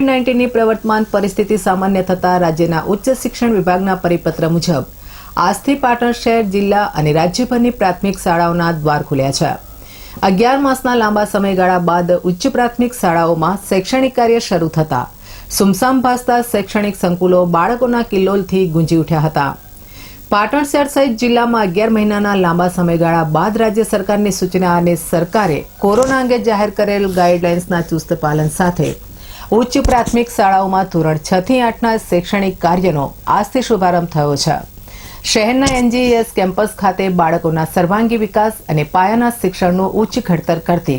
નાઇન્ટીનની પ્રવર્તમાન પરિસ્થિતિ સામાન્ય થતા રાજ્યના ઉચ્ચ શિક્ષણ વિભાગના પરિપત્ર મુજબ, આજથી પાટણ શહેર, જિલ્લા અને રાજ્યભરની પ્રાથમિક શાળાઓના દ્વાર ખુલ્યા છે. અગિયાર માસના લાંબા સમયગાળા બાદ ઉચ્ચ પ્રાથમિક શાળાઓમાં શૈક્ષણિક કાર્ય શરૂ થતા, સુમસામ ભાસતા શૈક્ષણિક સંકુલો બાળકોના કિલ્લોલથી ગુંજી ઉઠ્યા હતા. પાટણ શહેર સહિત જિલ્લામાં અગિયાર મહિનાના લાંબા સમયગાળા બાદ રાજ્ય સરકારની સૂચના અને સરકારે કોરોના અંગે જાહેર કરેલ ગાઈડલાઇન્સના ચુસ્ત પાલન સાથે ઉચ્ચ પ્રાથમિક શાળાઓમાં ધોરણ છ થી આઠના શૈક્ષણિક કાર્યનો આજથી શુભારંભ થયો છે. શહેરના એનજીએસ કેમ્પસ ખાતે બાળકોના સર્વાંગી વિકાસ અને પાયાના શિક્ષણનું ઉચ્ચ ઘડતર કરતી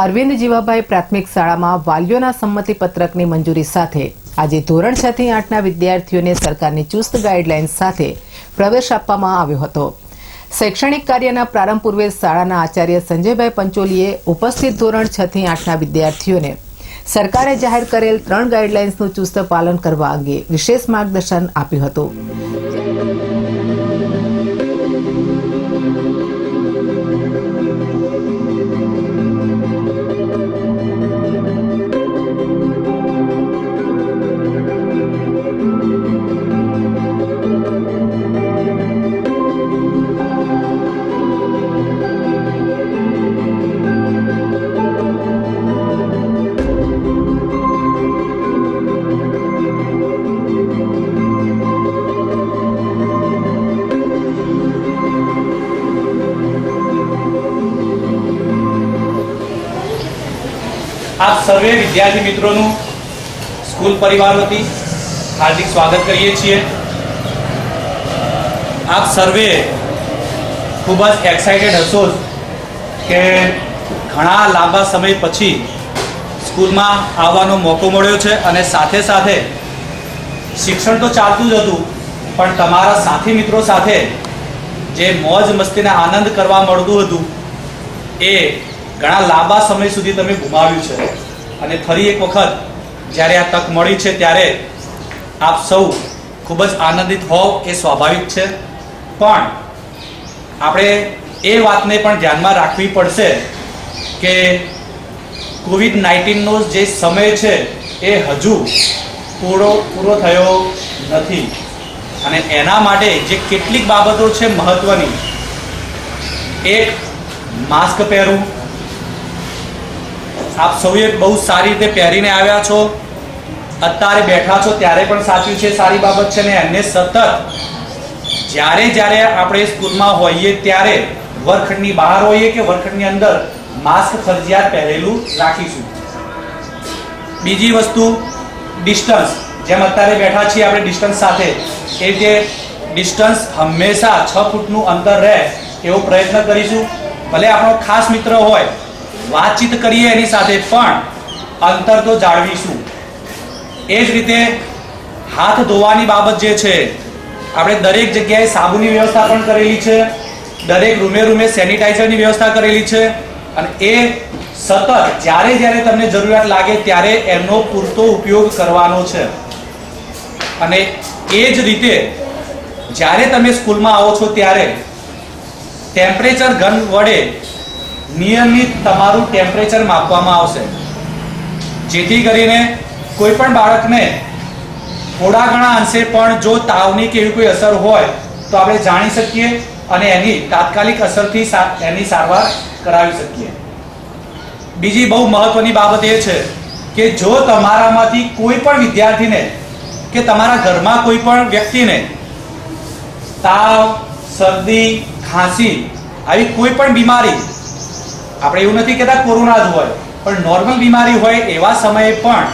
અરવિંદ જીવાભાઈ પ્રાથમિક શાળામાં વાલીઓના સંમતિ પત્રકની મંજૂરી સાથે આજે ધોરણ છ થી આઠના વિદ્યાર્થીઓને સરકારની ચુસ્ત ગાઈડલાઇન્સ સાથે પ્રવેશ આપવામાં આવ્યો હતો. શૈક્ષણિક કાર્યના પ્રારંભ પૂર્વે શાળાના આચાર્ય સંજયભાઈ પંચોલીએ ઉપસ્થિત ધોરણ છ થી આઠના વિદ્યાર્થીઓને સરકારે જાહેર કરેલ ત્રણ ગાઈડલાઇન્સનું ચુસ્ત પાલન કરવા અંગે વિશેષ માર્ગદર્શન આપ્યું હતું. આપ સર્વે વિદ્યાર્થી મિત્રોનું સ્કૂલ પરિવાર વતી હાર્દિક સ્વાગત કરીએ છીએ. આપ સર્વે ખૂબ જ એક્સાઇટેડ હશો કે ઘણા લાંબા સમય પછી સ્કૂલમાં આવવાનો મોકો મળ્યો છે અને સાથે સાથે શિક્ષણ તો ચાલતું જ હતું, પણ તમારા સાથી મિત્રો સાથે જે મોજ મસ્તીને આનંદ કરવા મળતું હતું, એ ઘણા લાંબા સમય સુધી તમે ગુમાવ્યું છે. અને ફરી એક વખત, જ્યારે આ તક મળી છે ત્યારે આપ સૌ ખૂબ જ આનંદિત હોવ એ સ્વાભાવિક છે. પણ આપણે એ વાતને પણ ધ્યાનમાં રાખવી પડશે કે કોવિડ નાઇન્ટીનનો જે સમય છે એ હજુ પૂરો પૂરો થયો નથી. અને એના માટે જે કેટલીક બાબતો છે મહત્વની. એક માસ્ક પહેરવું આપ સૌએ બહુ સારી રીતે પહેરીને આવ્યા છો. અત્યારે બેઠા છો ત્યારે પણ સાચું છે, સારી બાબત છે ને એમને સતત જ્યારે જ્યારે આપણે સ્કૂલમાં હોઈએ ત્યારે વર્ગખંડની બહાર હોઈએ કે વર્ગખંડની અંદર માસ્ક ફરજિયાત પહેરેલું રાખીશું. બીજી વસ્તુ, ડિસ્ટન્સ. જેમ અત્યારે બેઠા છીએ આપણે ડિસ્ટન્સ સાથે. એ રીતે ડિસ્ટન્સ હંમેશા છ ફૂટનું અંતર રહે એવો પ્રયત્ન કરીશું. ભલે આપણો ખાસ મિત્ર હોય વાતચીત કરીએ એની સાથે પણ અંતર તો જાળવીશું. એ જ રીતે હાથ ધોવાની બાબત જે છે, આપણે દરેક જગ્યાએ સાબુની વ્યવસ્થા પણ કરેલી છે, દરેક રૂમે રૂમે સેનિટાઈઝરની વ્યવસ્થા કરેલી છે, અને એ સતત જ્યારે જ્યારે તમને જરૂરિયાત લાગે ત્યારે એનો પૂરતો ઉપયોગ કરવાનો છે. અને એ જ રીતે જ્યારે તમે સ્કૂલમાં આવો છો ત્યારે ટેમ્પરેચર ગન વડે નિયમિત તમારું ટેમ્પરેચર માપવામાં આવશે. જેથી કરીને કોઈ પણ બાળકને થોડા ઘણા અંશે પણ જો તાવની કે એવી કોઈ અસર હોય, તો આપણે જાણી શકીએ અને એની તાત્કાલિક અસરથી એની સારવાર કરાવી શકીએ. બીજી બહુ મહત્વની બાબત એ છે કે જો તમારામાંથી કોઈ પણ વિદ્યાર્થીને કે તમારા ઘરમાં કોઈ પણ વ્યક્તિને તાવ, શરદી, ખાંસી આવી કોઈ પણ બીમારી આપણે એવું નથી કહેતા કોરોના જ હોય, પણ નોર્મલ બીમારી હોય એવા સમયે પણ.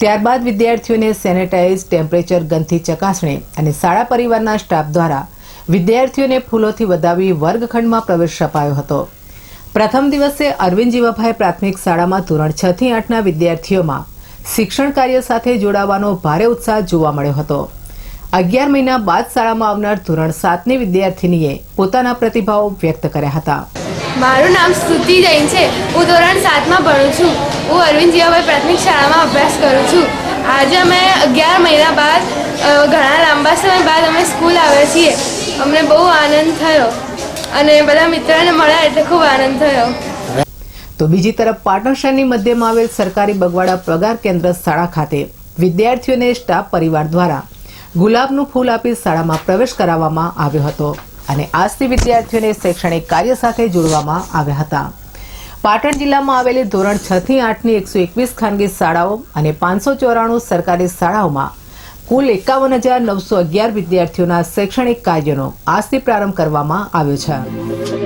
ત્યારબાદ વિદ્યાર્થીઓને સેનેટાઇઝ ટેમ્પરેચર ગનથી ચકાસણી અને શાળા પરિવારના સ્ટાફ દ્વારા વિદ્યાર્થીઓને ફૂલોથી વધાવી વર્ગખંડમાં પ્રવેશ અપાયો હતો. પ્રથમ દિવસે અરવિંદ જીવાભાઈ પ્રાથમિક શાળામાં ધોરણ છ થી આઠના વિદ્યાર્થીઓમાં શિક્ષણ કાર્ય સાથે જોડાવાનો ભારે ઉત્સાહ જોવા મળ્યો હતો. અગિયાર મહિના બાદ શાળામાં આવનાર ધોરણ સાતની વિદ્યાર્થીનીએ પોતાના પ્રતિભાવો વ્યક્ત કર્યા હતા. મારું નામ સ્તુતિ જૈન છે. હું ધોરણ સાતમાં ભણું છું. હું અરવિંદ જીવાભાઈ પ્રાથમિક શાળામાં અભ્યાસ કરું છું. આજે અમે અગિયાર મહિના બાદ ઘણા લાંબા સમય બાદ અમે સ્કૂલ આવ્યા છીએ. અમને બહુ આનંદ થયો. અને બધા મિત્રોને મળ્યા એટલે ખૂબ આનંદ થયો. તો બીજી તરફ પાટણ શહેરની મધ્યમાં આવેલ સરકારી બગવાડા પગાર કેન્દ્ર શાળા ખાતે વિદ્યાર્થીઓને સ્ટાફ પરિવાર દ્વારા ગુલાબનું ફૂલ આપી શાળામાં પ્રવેશ કરાવવામાં આવ્યો હતો. અને આજથી વિદ્યાર્થીઓને શૈક્ષણિક કાર્ય સાથે જોડવામાં આવ્યા હતા. પાટણ જિલ્લામાં આવેલી ધોરણ છ થી આઠની એકસો એકવીસ ખાનગી શાળાઓ અને પાંચસો ચોરાણું સરકારી શાળાઓમાં કુલ એકાવન હજાર નવસો અગિયાર વિદ્યાર્થીઓના શૈક્ષણિક કાર્યનો આજથી પ્રારંભ કરવામાં આવ્યો છે.